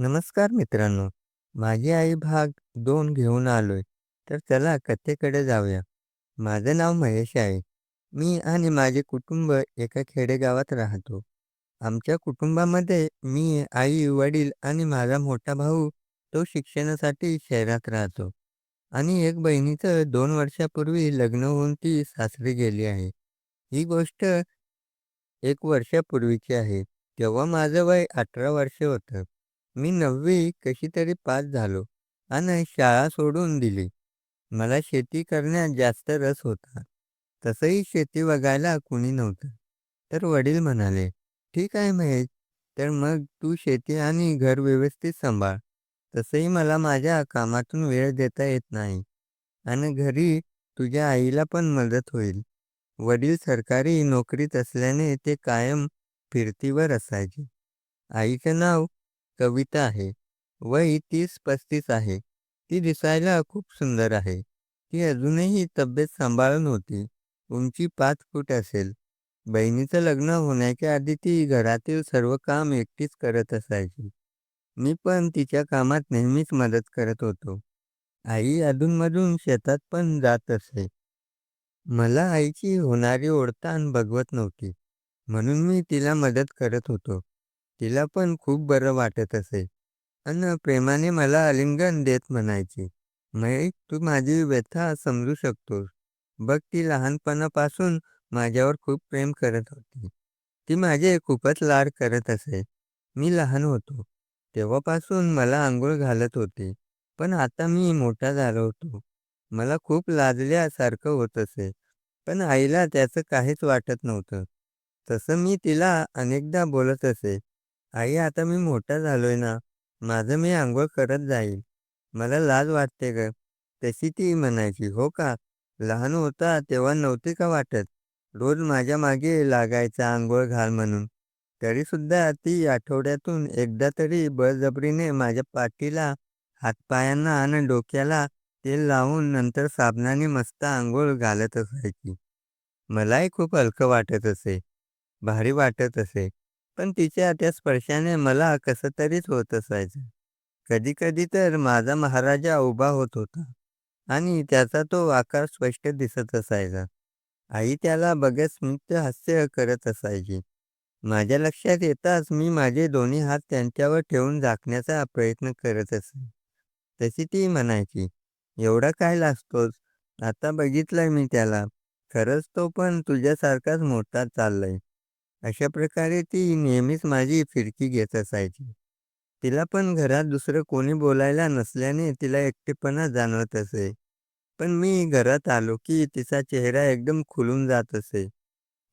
नमस्कार मित्रांनो. माझी आई भाग दोन घेऊन आलोय. तर चला कथेकडे जाऊया. माझं नाव महेश आहे. मी आणि माझे कुटुंब एका खेडेगावात राहतो. आमच्या कुटुंबामध्ये मी, आई, वडील आणि माझा मोठा भाऊ तो शिक्षणासाठी शहरात राहतो. आणि एक बहिणीचं दोन वर्षापूर्वी लग्न होऊन ती सासरी गेली आहे. ही गोष्ट एक वर्षापूर्वीची आहे. तेव्हा माझं वय 18 वर्ष होतं. मी 9वी कशीतरी पास झालो आणि शाळा सोडून दिली. मला शेती करण्यात जास्त रस होता. तसंही शेती बघायला कुणी नव्हतं. तर वडील म्हणाले, "ठीक आहे महेश, तर मग तू शेती आणि घर व्यवस्थित सांभाळ. तसंही मला माझ्या कामातून वेळ देता येत नाही आणि घरी तुझ्या आईला पण मदत होईल." वडील सरकारी नोकरीत असल्याने ते कायम फिरतीवर असायचे. आईचं नाव कविता आहे. वय 30-35 आहे. ती दिसायला खूप सुंदर आहे. ती अजूनही तब्येत सांभाळून होती. उंची पाच फूट असेल. बहिणीचं लग्न होण्याच्या आधी ती घरातील सर्व काम एकटीच करत असायची. मी पण तिच्या कामात नेहमीच मदत करत होतो. आई अधूनमधून शेतात पण जात असे. मला आईची होणारी ओढताण बघवत नव्हती. म्हणून मी तिला मदत करत होतो. तिला पण खूप बरं वाटत असे अन प्रेमाने मला आलिंगन देत म्हणायची, "महेश, तू माझी व्यथा समजू शकतोस. बघ ती लहानपणापासून माझ्यावर खूप प्रेम करत होती. ती माझे खूपच लाड करत असे. मी लहान होतो तेव्हापासून मला आंघोळ घालत होती. पण आता मी मोठा झालो होतो. मला खूप लाजल्यासारखं होत असे. पण आईला त्याचं काहीच वाटत नव्हतं. तसं मी तिला अनेकदा बोलत असे, "आई, आता मी मोठा झालोय ना, माझं मी अंघोळ करत जाईल. मला लाज वाटते गं." तशी ती म्हणायची, "हो का? लहान होता तेव्हा नव्हते का वाटत? रोज माझ्या मागे लागायचा अंघोळ घाल म्हणून." तरीसुद्धा ती आठवड्यातून एकदा तरी बळजबरीने माझ्या पाठीला, हातपायांना आणि डोक्याला तेल लावून नंतर साबणाने मस्त अंघोळ घालत असायची. मलाही खूप हलकं वाटत असे. भारी वाटत असे. पण तिच्या त्या स्पर्शाने मला कसं तरीच होत असायचं. कधी-कधी तर माझा महाराजा उभा होत होता आणि त्याचा तो आकार स्पष्ट दिसत असायचा. आई त्याला बघत स्मित हास्य करत असायची. माझ्या लक्षात येताच मी माझे दोन्ही हात त्यांच्यावर ठेवून झाकण्याचा प्रयत्न करत असे. तशी ती म्हणायची, "एवढा काय लाजतोस? आता बघितलंय मी त्याला. खरंच तो पण तुझ्यासारखाच मोठा चाललाय." अशा प्रकारे ती नेहमीच माझी फिरकी घेत असायची. तिला पण घरात दुसरं कोणी बोलायला नसल्याने तिला एकटेपणा जाणवत असे. पण मी घरात आलो की तिचा चेहरा एकदम खुलून जात असे.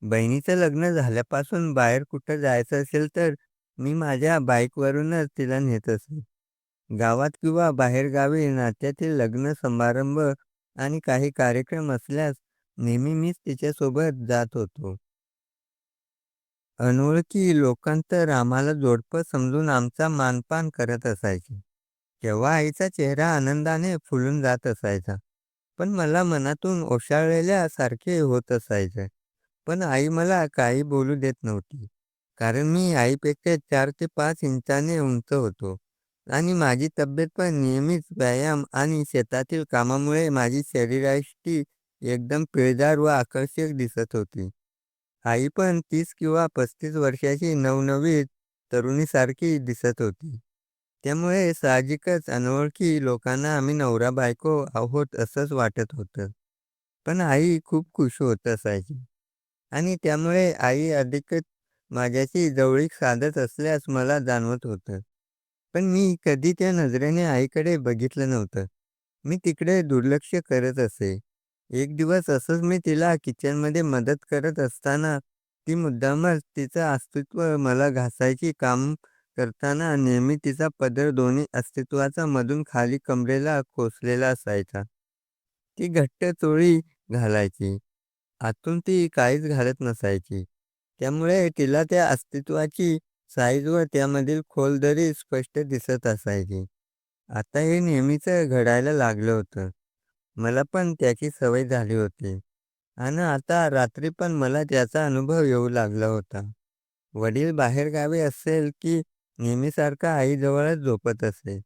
बहिणीचं लग्न झाल्यापासून बाहेर कुठं जायचं असेल तर मी माझ्या बाईकवरूनच तिला नेत असे. गावात किंवा बाहेरगावी नात्यातील लग्न समारंभ आणि काही कार्यक्रम असल्यास नेहमी मीच तिच्यासोबत जात होतो. अनोळखी लोकांतर तर आम्हाला जोडपं समजून आमचा मानपान करत असायचे. तेव्हा आईचा चेहरा आनंदाने फुलून जात असायचा. पण मला मनातून ओशाळलेल्यासारखे होत असायचे. पण आई मला काही बोलू देत नव्हती. कारण मी आईपेक्षा चार ते पाच इंचाने उंच होतो आणि माझी तब्येत पण नियमित व्यायाम आणि शेतातील कामामुळे माझी शरीरयष्टी एकदम पिळदार व आकर्षक दिसत होती. आई पण तीस किंवा 35 वर्षाची नवनवीन तरुणीसारखी दिसत होती. त्यामुळे साहजिकच अनोळखी लोकांना आम्ही नवरा-बायको आहोत असंच वाटत होतं. पण आई खूप खुश होत असायची आणि त्यामुळे आई अधिकच माझ्याशी जवळीक साधत असल्यास मला जाणवत होतं. पण मी कधी त्या नजरेने आईकडे बघितलं नव्हतं. मी तिकडे दुर्लक्ष करत असे. एक दिवस असंच मी तिला किचनमध्ये मदत करत असताना ती मुद्दामच तिचं अस्तित्व मला घासायची काम करताना नेहमी तिचा पदर दोन्ही अस्तित्वाचा मधून खाली कमरेला खोसलेला असायचा. ती घट्ट चोळी घालायची. आतून ती काहीच घालत नसायची. त्यामुळे तिला त्या अस्तित्वाची साईज व त्यामधील खोल दरी स्पष्ट दिसत असायची. आता हे नेहमीच घडायला लागलं होतं. मला पण त्याची सवय झाली होती आणि आता रात्री पण मला त्याचा अनुभव येऊ लागला होता. वडील बाहेरगावी असेल की नेहमीसारखा आईजवळच झोपत असे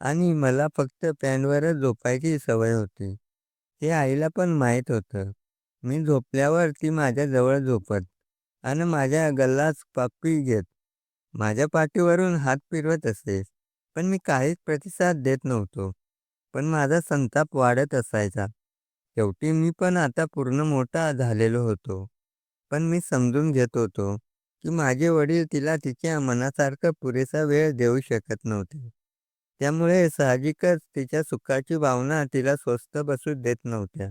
आणि मला फक्त फॅनवरच झोपायची सवय होती. हे आईला पण माहीत होतं. मी झोपल्यावर ती माझ्याजवळ झोपत आणि माझ्या गल्लाच पापी घेत माझ्या पाठीवरून हात फिरवत असे. पण मी काहीच प्रतिसाद देत नव्हतो. पण माझा संताप वाढत असायचा. शेवटी मी पण आता पूर्ण मोठा झालेलो होतो. पण मी समजून घेत होतो, की माझे वडील तिला तिच्या मनासारखं पुरेसा वेळ देऊ शकत नव्हते. त्यामुळे साहजिकच तिच्या सुखाची भावना तिला स्वस्थ बसू देत नव्हत्या.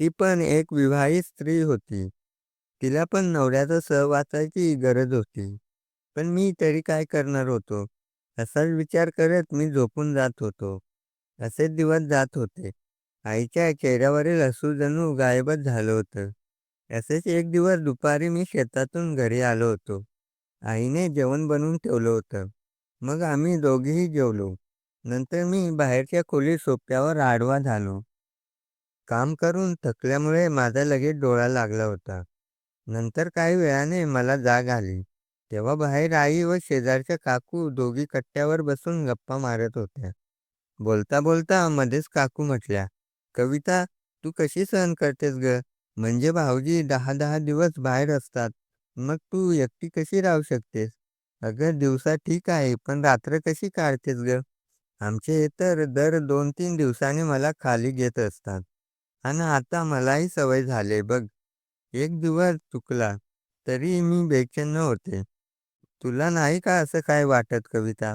ती पण एक विवाहित स्त्री होती. तिला पण नवऱ्याचं सहवासाची गरज होती. पण मी तरी काय करणार होतो? असाच विचार करत मी झोपून जात होतो. असेच दिवस जात होते. आईच्या चेहऱ्यावरील हसू जणू गायबच झालं होतं. असेच एक दिवस दुपारी मी शेतातून घरी आलो होतो. आईने जेवण बनवून ठेवलं होतं. मग आम्ही दोघेही जेवलो. नंतर मी बाहेरच्या खोलीत सोफ्यावर आडवा झालो. काम करून थकल्यामुळे माझा लगेच डोळा लागला होता. नंतर काही वेळाने मला जाग आली. तेव्हा बाहेर आई व शेजारच्या काकू दोघी कट्ट्यावर बसून गप्पा मारत होत्या. बोलता बोलता मध्येच काकू म्हटल्या, "कविता, तू कशी सहन करतेस गं? म्हणजे भाऊजी दहा दहा दिवस बाहेर असतात. मग तू एकटी कशी राहू शकतेस? अगं दिवसा ठीक आहे, पण रात्र कशी काढतेस गं? आमचे तर दर दोन तीन दिवसांनी मला खाली घेत असतात. आणि आता मलाही सवय झाले बघ. एक दिवस चुकला तरी मी बेचैन होते. तुला नाही का असं काय वाटत कविता?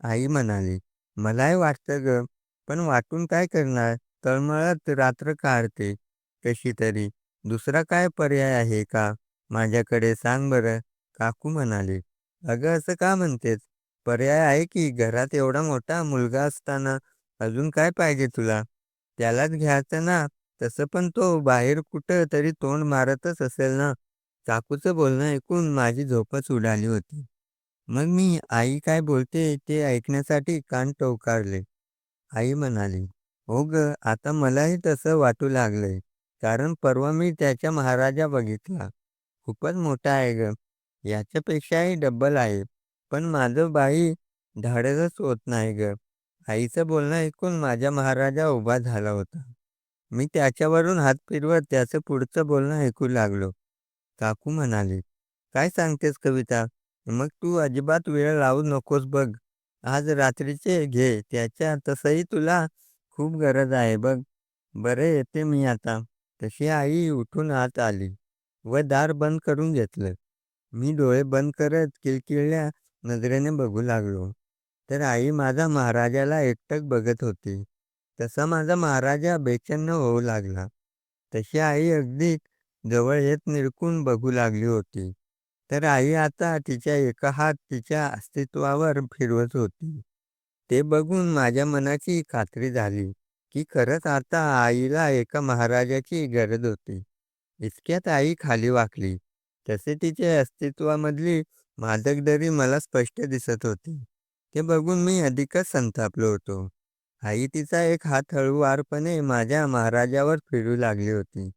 आई म्हणाली, मलाही वाटतं गं, पण वाटून काय करणार? तळमळत रात्र काढते कशी तरी. दुसरा काय पर्याय आहे का माझ्याकडे सांग बरं? काकू म्हणाले अगं असं का म्हणतेस? पर्याय आहे की घरात एवढा मोठा मुलगा असताना अजून काय पाहिजे तुला? त्यालाच घ्यायचं ना. तसं पण तो बाहेर कुठं तरी तोंड मारतच असेल ना. काकूचं बोलणं ऐकून माझी झोपच उडाली होती. मग मी आई काय बोलते ते ऐकण्यासाठी कान टवकारले. आई म्हणाली, हो गं, आता मलाही तसं वाटू लागलंय. कारण परवा मी त्याच्या महाराजा बघितला. खूपच मोठा आहे गं. याच्यापेक्षाही डब्बल आहे. पण माझं बाई धाडसच होत नाही गं. आईचं बोलणं ऐकून माझा महाराजा उभा झाला होता. मी त्याच्यावरून हात फिरवत त्याचं पुढचं बोलणं ऐकू लागलो. काकू म्हणाली, काय सांगतेस कविता? मग तू अजिबात वेळ लावू नकोस बघ. आज रात्रीचे घे त्याच्या तसंही तुला खूप गरज आहे बघ. बरं येते मी आता. तशी आई उठून आत आली व दार बंद करून घेतलं. मी डोळे बंद करत किलकिल्या नजरेने बघू लागलो. तर आई माझा महाराजाला एकटक बघत होती. तसा माझा महाराजा बेचैन होऊ लागला. तशी आई अगदी जवळ येत निरखून बघू लागली होती. तर आई आता तिच्या एका हात तिच्या अस्तित्वावर फिरवत होती. ते बघून माझ्या मनाची खात्री झाली, की खरंच आता आईला एका महाराजाची गरज होती. इतक्यात आई खाली वाकली. तसे तिचे अस्तित्वामधली मादकदरी मला स्पष्ट दिसत होती. ते बघून मी अधिकच संतापलो होतो. आई तिचा एक हात हळूवारपणे माझ्या महाराजावर फिरू लागली होती.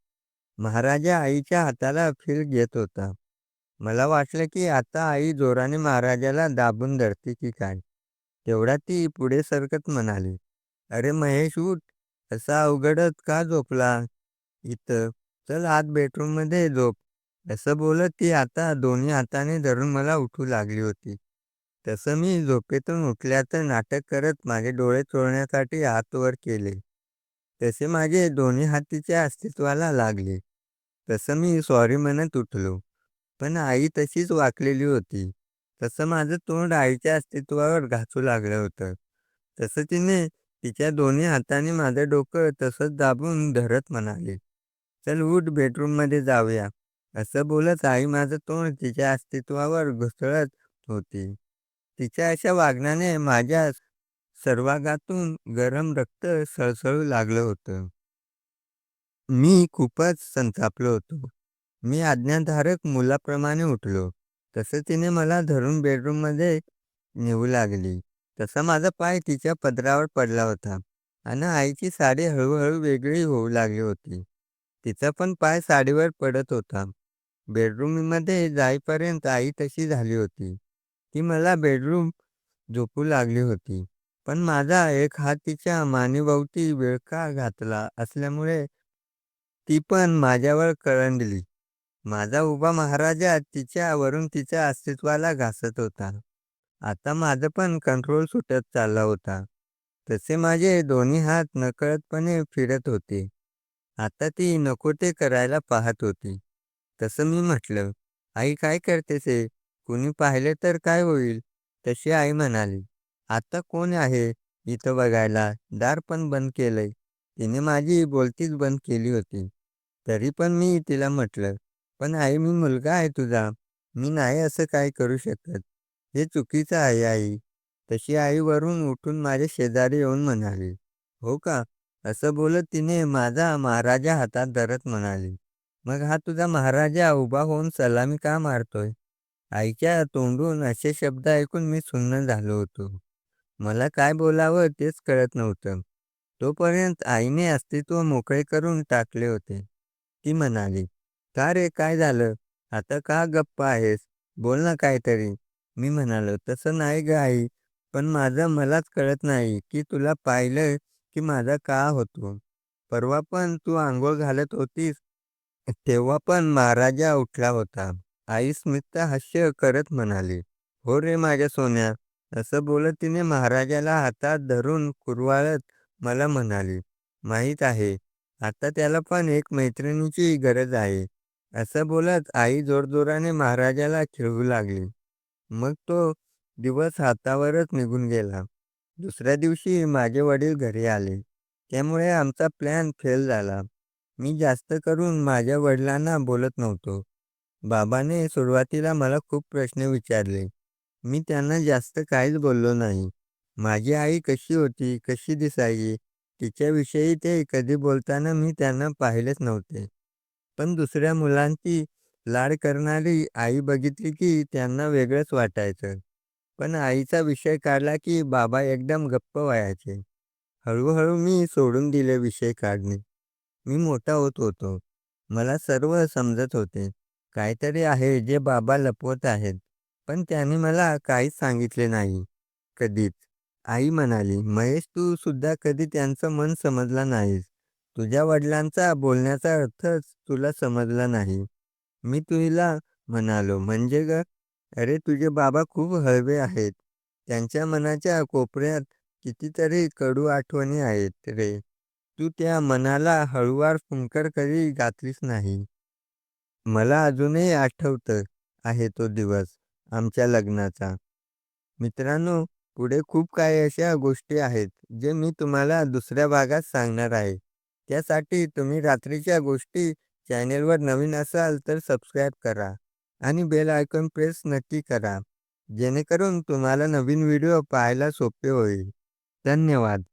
महाराजा आईच्या हाताला फिर घेत होता. मला वाटलं की आता आई जोराने महाराजाला दाबून धरते की काय. तेवढा ती पुढे सरकत म्हणाली, अरे महेश उठ. असा अवघडत का झोपला इथं? चल आत बेडरूममध्ये झोप. असं बोलत ती आता दोन्ही हाताने धरून मला उठू लागली होती. तसं मी झोपेतून उठल्याचं नाटक करत माझे डोळे चोळण्यासाठी हातवर केले. तसे माझे दोन्ही हातीच्या अस्तित्वाला लागले. तसं मी सॉरी म्हणत उठलो. पण आई तशीच वाकलेली होती. तसं माझं तोंड आईच्या अस्तित्वावर घासू लागलं होतं. तसं तिने तिच्या दोन्ही हाताने माझं डोकं तसंच दाबून धरत म्हणाली, चल उठ बेडरूममध्ये जाऊया. असं बोलत आई माझं तोंड तिच्या अस्तित्वावर घुसळत होती. तिच्या अशा वागण्याने माझ्या सर्वांगातून गरम रक्त सळसळू लागलं होतं. मी खूपच संतापलो होतो. मी आज्ञाधारक मुलाप्रमाणे उठलो. तसं तिने मला धरून बेडरूममध्ये नेऊ लागली. तसा माझा पाय तिच्या पदरावर पडला होता आणि आईची साडी हळूहळू वेगळी होऊ लागली होती. तिचा पण पाय साडीवर पडत होता. बेडरूममध्ये जाईपर्यंत आई तशी झाली होती. ती मला बेडरूम झोपू लागली होती. पण माझा एक हात तिच्या मानेभोवती विळखा घातला असल्यामुळे ती पण माझ्यावर कळंडली. माझा उभा महाराजा तिच्यावरून तिच्या अस्तित्वाला घासत होता. आता माझं पण कंट्रोल सुटत चालला होता. तसे माझे दोन्ही हात नकळतपणे फिरत होते. आता ती नको ते करायला पाहत होती. तसं मी म्हटलं, "आई काय करतेस कुणी पाहिले तर काय होईल?" तशी आई म्हणाली, "आता कोण आहे इथं बघायला? दार पण बंद केलंय." तिने माझी बोलतीच बंद केली होती. तरी पण मी तिला म्हटलं, "पण आई मी मुलगा आहे तुझा. मी नाही असं काय करू शकत. हे चुकीचं आहे आई." तशी आई वरून उठून माझ्या शेजारी येऊन म्हणाली, "हो का?" असं बोलत तिने माझा महाराजा हातात धरत म्हणाली, "मग हा तुझा महाराजा उभा होऊन सलामी का मारतोय?" आईच्या तोंडून असे शब्द ऐकून मी सुन्न झालो होतो. मला काय बोलावं तेच कळत नव्हतं. तोपर्यंत आईने अस्तित्व मोकळे करून टाकले होते. ती म्हणाली, "का रे काय झालं? आता का गप्प आहेस? बोल ना काहीतरी." मी म्हणालो, "तसं नाही ग आई, पण माझं मलाच कळत नाही की तुला पाहिलं की माझा का होतो? परवा पण तू आंघोळ घालत होतीस तेव्हा पण महाराजा उठला होता." आई स्मित हास्य करत म्हणाली, "हो रे माझ्या सोन्या." असं बोलत तिने महाराजाला हातात धरून कुरवाळत मला म्हणाली, "माहीत आहे, आता त्याला पण एक मैत्रिणीची गरज आहे." असं बोलत आई जोरजोराने महाराजाला खिळू लागली. मग तो दिवस हातावरच निघून गेला. दुसऱ्या दिवशी माझे वडील घरी आले. त्यामुळे आमचा प्लॅन फेल झाला. मी जास्त करून माझ्या वडिलांना बोलत नव्हतो. बाबाने सुरुवातीला मला खूप प्रश्न विचारले. मी त्यांना जास्त काहीच बोललो नाही. माझी आई कशी होती, कशी दिसायची, तिच्याविषयी ते कधी बोलताना मी त्यांना पाहिलेच नव्हते. पण दुसऱ्या मुलांची लाड करणारी आई बघितली की त्यांना वेगळंच वाटायचं. पण आईचा विषय काढला की बाबा एकदम गप्प व्हायचे. हळूहळू मी सोडून दिले विषय काढणे. मी मोठा होत होतो. मला सर्व समजत होते. काहीतरी आहे जे बाबा लपवत आहेत. पण त्याने मला काहीच सांगितले नाही. कधीच. आई म्हणाली, "महेश तू सुद्धा कधी त्यांचं मन समजला नाहीस. तुझ्या वडिलांचा बोलण्याचा अर्थच तुला समजला नाही." मी तुला म्हणालो, "म्हणजे गं?" "अरे तुझे बाबा खूप हळवे आहेत. त्यांच्या मनाच्या कोपऱ्यात कितीतरी कडू आठवणी आहेत रे. तू त्या मनाला हळूवार फुंकर कधी घातलीस नाही." मला अजूनही आठवतं आहे तो दिवस आमच्या लग्नाचा. मित्रांनो, पुढे खूप काही अशा गोष्टी आहेत, जे मी तुम्हाला दुसऱ्या भागात सांगणार आहे. त्यासाठी तुम्ही रात्रीच्या गोष्टी चॅनेलवर नवीन असाल तर सबस्क्राईब करा आणि बेल आयकॉन प्रेस नक्की करा. जेणेकरून तुम्हाला नवीन व्हिडिओ पाहायला सोपे होईल. धन्यवाद.